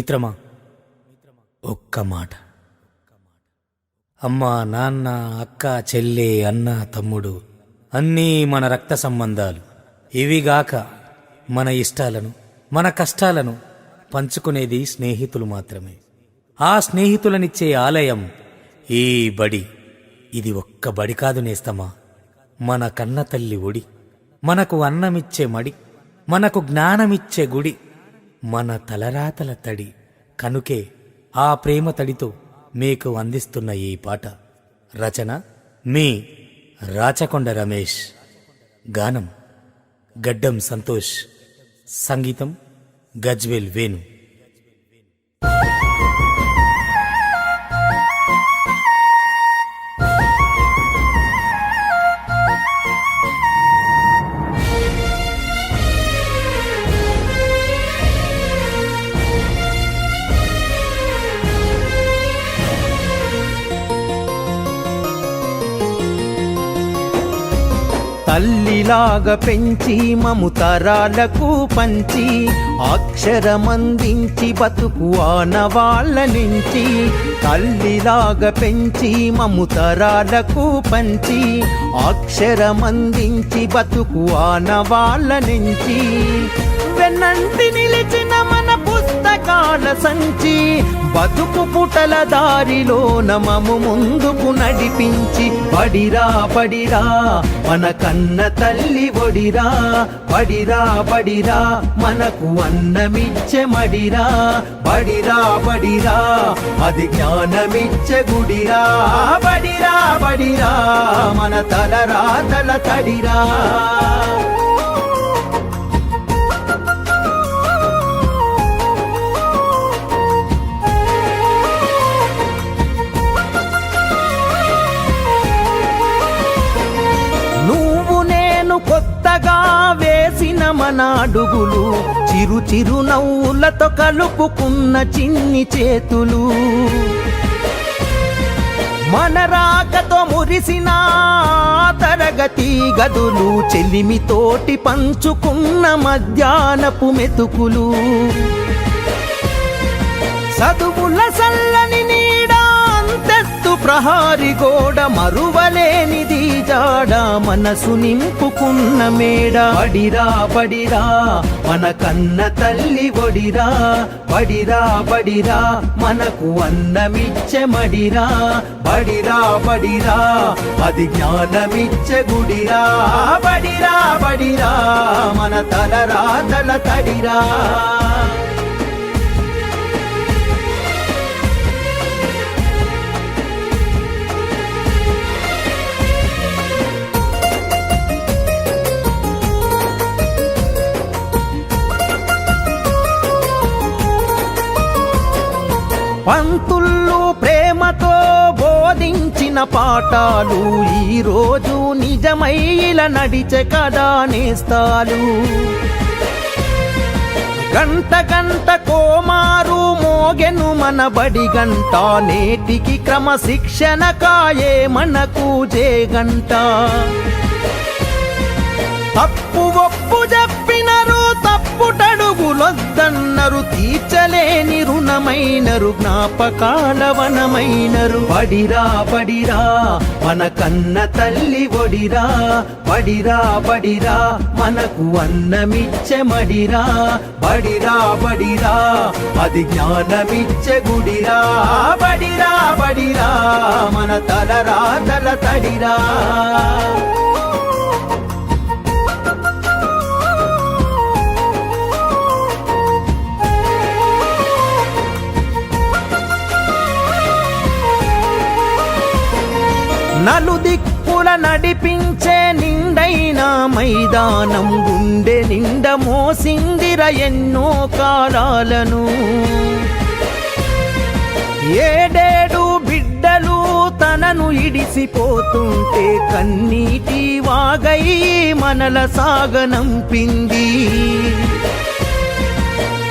మిత్రమా ఒక్క మాట. అమ్మ నాన్న అక్క చెల్లె అన్న తమ్ముడు అన్నీ మన రక్త సంబంధాలు. ఇవిగాక మన ఇష్టాలను మన కష్టాలను పంచుకునేది స్నేహితులు మాత్రమే. ఆ స్నేహితులనిచ్చే ఆలయం ఈ బడి. ఇది ఒక్క బడి కాదు నేస్తమా? మన కన్న తల్లి ఒడి. మనకు అన్నమిచ్చే మడి. మనకు జ్ఞానమిచ్చే గుడి. మన తలరాతల తడి. కనుకే ఆ ప్రేమ తడితో మీకు అందిస్తున్న ఈ పాట. రచన మీ రాచకొండ రమేష్. గానం గడ్డం సంతోష్. సంగీతం గజ్వేల్ వేణు. తల్లిలాగా పెంచి మము తరాలకు పంచి అక్షరమందించి బతుకు ఆనవాళ్ళ నుంచి తల్లిలాగా పెంచి మము తరాలకు పంచి అక్షరమందించి బతుకు ఆనవాళ్ళ నుంచి. వెన్నంటి నిలిచిన మన సంచి బతుకు పుటల దారిలో నమము ముందుకు నడిపించి పడిరా పడిరా మన కన్న తల్లి ఒడిరా పడిరా పడిరా మనకు అన్నమిచ్చే మడిరా పడిరా పడిరా అది జ్ఞానమిచ్చే గుడిరా బడిరా బడిరా మన తల రాతల తడిరా. నాడుగులు చిరు చిరు నవ్వులతో కలుపుకున్న చిన్ని చేతులు. మన రాకతో మురిసిన తరగతి గదులు చెలిమితోటి పంచుకున్న మధ్యాహ్నపు మెతుకులు. చదువుల సల్లని ప్రహారి గోడ మరువలేనిది జాడ మనసు నింపుకున్న మేడ. పడిరా పడిరా మన కన్న తల్లి ఒడిరా. పడిరా పడిరా మనకు అన్నమిచ్చే మడిరా. పడిరా పడిరా అది జ్ఞానమిచ్చే గుడిరా. పడిరా పడిరా మన తల రాతల తడిరా. పంతుల్లో ప్రేమతో బోధించిన పాఠాలు ఈ రోజు నిజమైల నడిచే కదా నేస్తాలు. గంట గంట కోమారు మోగెను మన బడి గంట నేటికి క్రమశిక్షణ కాయే మనకు జే గంట. తప్పు ఒప్పు చెప్పిన తప్పుటడుగులొద్దన్నరు తీర్చలేని రుణమైనరు జ్ఞాపకాల వనమైనరు. పడిరా పడిరా మన కన్న తల్లి ఒడిరా. పడిరా పడిరా మనకు అన్నమిచ్చే మడిరా. పడిరా పడిరా అది జ్ఞానమిచ్చే గుడిరా. పడిరా పడిరా మన తలరా తల తడిరా. నలుదిక్కుల నడిపించే నిండైన మైదానం గుండె నిండ మోసిందిర ఎన్నో కాలాలను. ఏడేడు బిడ్డలు తనను ఇడిసిపోతుంటే కన్నీటి వాగై మనల సాగనంపింది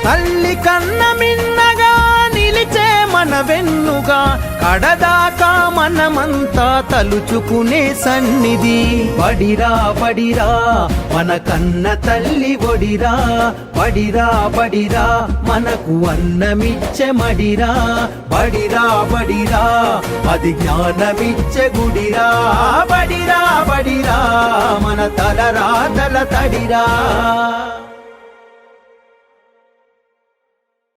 తల్లి కన్న మిన్నగా నిలిచే మన వెన్నుగా కడదాకా మనమంతా తలుచుకునే సన్నిధి. పడిరా పడిరా మన కన్న తల్లి ఒడిరా. పడిరా పడిరా మనకు అన్నమిచ్చే మడిరా. పడిరా పడిరా అది జ్ఞానమిచ్చే గుడిరా. పడిరా పడిరా మన తలరాతల తడిరా.